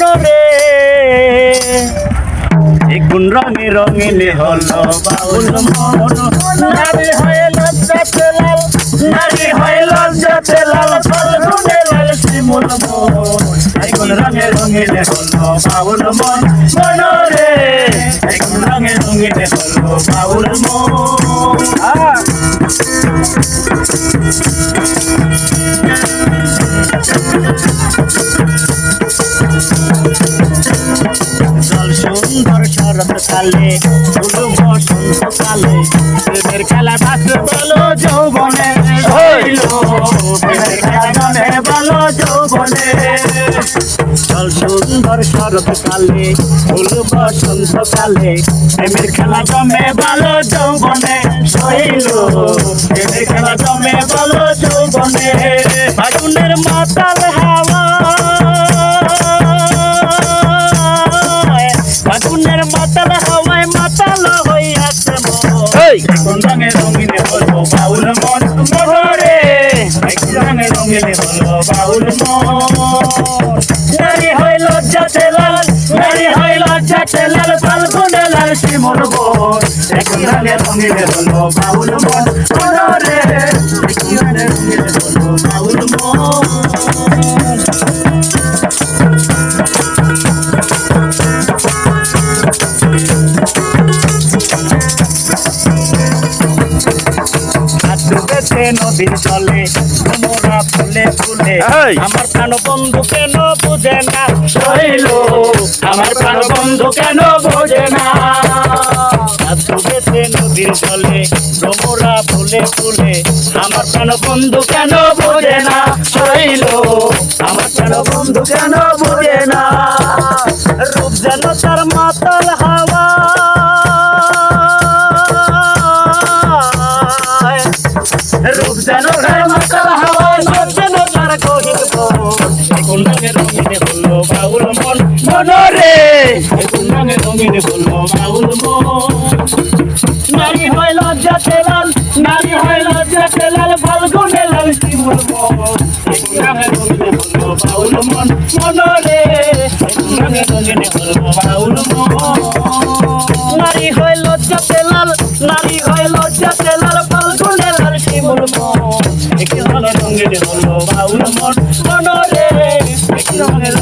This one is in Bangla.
মনরে কোন রঙে রঙিনে হলো বাউল মন। নারী হয়ে লজ্জাতে লাল, নারী হয়ে লজ্জাতে লাল ফাল্গুনে লাল শিমুল মন। কোন রঙে রঙিনে হলো বাউল মন। মনরে কোন রঙে রঙিনে হলো বাউল মন। জল কালে ফুল বসন্ত কালে প্রেমের খেলা বাসে বলো যৌবনে হইল প্রেমের খেলা জমে বলো যৌবনে। জল সুন্দর শরৎ কালে ফুল বসন্ত কালে প্রেমের খেলা জমে বলো যৌবনে। হইল প্রেমের খেলা জমে বলো যৌবনে। কোন রঙে রঙিনে হলো বাউল মন? রঙে হলো বাউল মন। নারী হয় লজ্জাতে লাল, নারী হয় লজ্জাতে লাল, ফাল্গুনে লাল, শিমুল বোন কোন রঙে রঙিনে রঙে হলো বাউল মন। ডুবেছে নদীর জলে তোমরা ফুলে ফুলে। আমার প্রাণ বন্ধু কেন বুঝে না? শৈল আমার প্রাণ বন্ধু কেন বোঝে না? ডুবেছে নদীর জলে তোমরা ফুলে ফুলে। আমার প্রাণ বন্ধু কেন বোঝে না? শৈল আমার প্রাণ বন্ধু কেন বোঝে যেন মাতাল হাওয়ায় যেন তার কহিল কোন রঙে রঙিনে হলো বাউল মন। মনরে! রঙিনে বাউল মন। নারী হয় লজ্জা লাল নারী হয় লজ্জা লাল ফাল্গুনে লাল শিমুল মন কোন রঙে রঙিনে হলো বাউল মন। মনরে হলো বাউল মন। মনরে একটি রঙের